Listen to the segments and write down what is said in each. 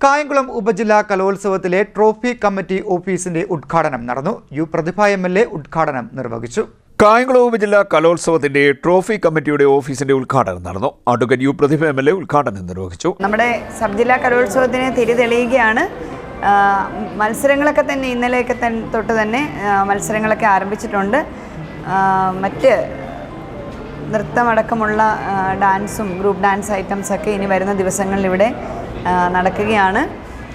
കായംകുളം ഉപജില്ലാ കലോത്സവത്തിലെ trophy committee ഓഫീസിന്റെ ഉദ്ഘാടനം നടന്നു. U Prathibha M L A ഉദ്ഘാടനം നിർവഹിച്ചു. കായംകുളം ഉപജില്ലാ കലോത്സവത്തിന്റെ ട്രോഫി കമ്മിറ്റിയുടെ ഓഫീസിന്റെ ഉദ്ഘാടനം നടന്നു. Advocate U Prathibha M L A ഉദ്ഘാടനം നിർവഹിച്ചു. നമ്മുടെ സബ് ജില്ലാ കലോത്സവത്തിന് തിരി തെളിയുകയാണ് മത്സരങ്ങളൊക്കെ തന്നെ ഇന്നലെയൊക്കെ തന്നെ തൊട്ട് തന്നെ മത്സരങ്ങളൊക്കെ ആരംഭിച്ചിട്ടുണ്ട്. മറ്റ് നൃത്തമടക്കമുള്ള ഡാൻസും ഗ്രൂപ്പ് ഡാൻസ് ഐറ്റംസൊക്കെ ഇനി വരുന്ന ദിവസങ്ങളിൽ ഇവിടെ ആ, നടക്കുകയാണ്.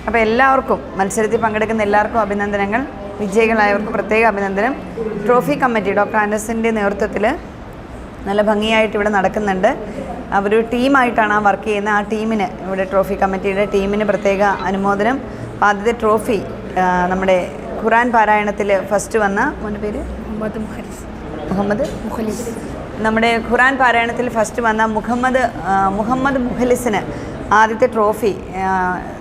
അപ്പോൾ എല്ലാവർക്കും മത്സരത്തിൽ പങ്കെടുക്കുന്ന എല്ലാവർക്കും അഭിനന്ദനങ്ങൾ. വിജയികളായവർക്ക് പ്രത്യേക അഭിനന്ദനം. ട്രോഫി കമ്മിറ്റി ഡോക്ടർ ആൻഡസിന്റെ നേതൃത്വത്തിൽ നല്ല ഭംഗിയായിട്ട് ഇവിടെ നടക്കുന്നുണ്ട്. അവർ ടീമായിട്ടാണ് ആ വർക്ക് ചെയ്യുന്നത്. ആ ടീമിന് ഇവിടെ ട്രോഫി കമ്മിറ്റിയുടെ ടീമിന് പ്രത്യേക അനുമോദനം. അപ്പോൾ ആദ്യത്തെ ട്രോഫി നമ്മുടെ ഖുറാൻ പാരായണത്തിൽ ഫസ്റ്റ് വന്ന മോന്റെ പേര്? മുഹമ്മദ് മുഖലിസ്. മുഹമ്മദ്? മുഖലിസ്. നമ്മുടെ ഖുറാൻ പാരായണത്തിൽ ഫസ്റ്റ് വന്ന മുഹമ്മദ് മുഹമ്മദ് മുഖലിസിന് ആദ്യത്തെ ട്രോഫി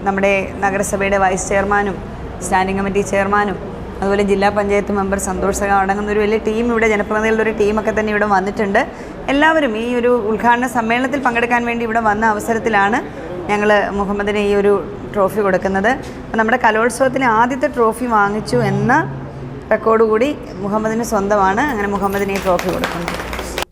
നമ്മുടെ നഗരസഭയുടെ വൈസ് ചെയർമാനും സ്റ്റാൻഡിംഗ് കമ്മിറ്റി ചെയർമാനും അതുപോലെ ജില്ലാ പഞ്ചായത്ത് മെമ്പർ സന്തോഷ് സഹ അടങ്ങുന്ന ഒരു വലിയ ടീം ഇവിടെ ജനപ്രതിനിധികളുടെ ഒരു ടീമൊക്കെ തന്നെ ഇവിടെ വന്നിട്ടുണ്ട്. എല്ലാവരും ഈ ഒരു ഉദ്ഘാടന സമ്മേളനത്തിൽ പങ്കെടുക്കാൻ വേണ്ടി ഇവിടെ വന്ന അവസരത്തിലാണ് ഞങ്ങൾ മുഹമ്മദിന് ഈ ഒരു ട്രോഫി കൊടുക്കുന്നത്. നമ്മുടെ കലോത്സവത്തിന് ആദ്യത്തെ ട്രോഫി വാങ്ങിച്ചു എന്ന റെക്കോർഡ് കൂടി മുഹമ്മദിന് സ്വന്തമാണ്. അങ്ങനെ മുഹമ്മദിന് ഈ ട്രോഫി കൊടുക്കുന്നു.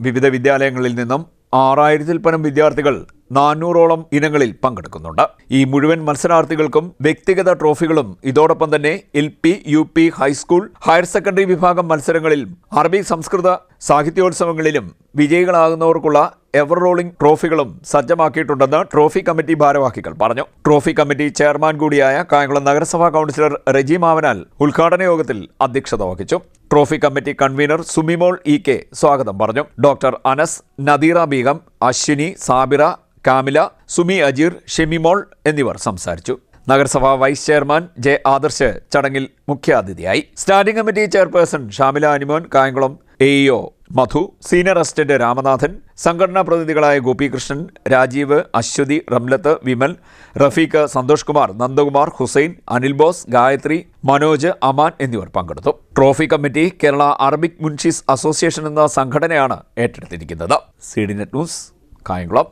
വിവിധ വിദ്യാലയങ്ങളിൽ നിന്നും ആറായിരത്തിൽ പരം വിദ്യാർത്ഥികൾ നാനൂറോളം ഇനങ്ങളിൽ പങ്കെടുക്കുന്നുണ്ട്. ഈ മുഴുവൻ മത്സരാർത്ഥികൾക്കും വ്യക്തിഗത ട്രോഫികളും ഇതോടൊപ്പം തന്നെ L P U P high school higher secondary വിഭാഗം മത്സരങ്ങളിൽ അറബി സംസ്കൃത സാഹിത്യോത്സവങ്ങളിലും വിജയികളാകുന്നവർക്കുള്ള എവർ റോളിംഗ് ട്രോഫികളും സജ്ജമാക്കിയിട്ടുണ്ടെന്ന് ട്രോഫി കമ്മിറ്റി ഭാരവാഹികൾ പറഞ്ഞു. ട്രോഫി കമ്മിറ്റി ചെയർമാൻ കൂടിയായ കായംകുളം നഗരസഭാ കൗൺസിലർ റെജി മാവനാൽ ഉദ്ഘാടന യോഗത്തിൽ അധ്യക്ഷത വഹിച്ചു. Trophy committee convenor Sumimol E K സ്വാഗതം പറഞ്ഞു. ഡോക്ടർ അനസ് നദീറ ബീഗം അശ്വിനി സാബിറ കാമില സുമി അജീർ ഷെമിമോൾ എന്നിവർ സംസാരിച്ചു. നഗരസഭാ വൈസ് ചെയർമാൻ ജെ ആദർശ് ചടങ്ങിൽ മുഖ്യാതിഥിയായി. Standing committee chairperson Shamila Animon Kayamkulam A EO Madhu senior assistant Ramanathan സംഘടനാ പ്രതിനിധികളായ ഗോപികൃഷ്ണൻ രാജീവ് അശ്വതി റംലത്ത് വിമൽ റഫീഖ് സന്തോഷ് കുമാർ നന്ദകുമാർ ഹുസൈൻ അനിൽ ബോസ് ഗായത്രി മനോജ് അമാൻ എന്നിവർ പങ്കെടുത്തു. Trophy committee Kerala Arabic munshis association എന്ന സംഘടനയാണ് ഏറ്റെടുത്തിരിക്കുന്നത്. C D net news Kayamkulam.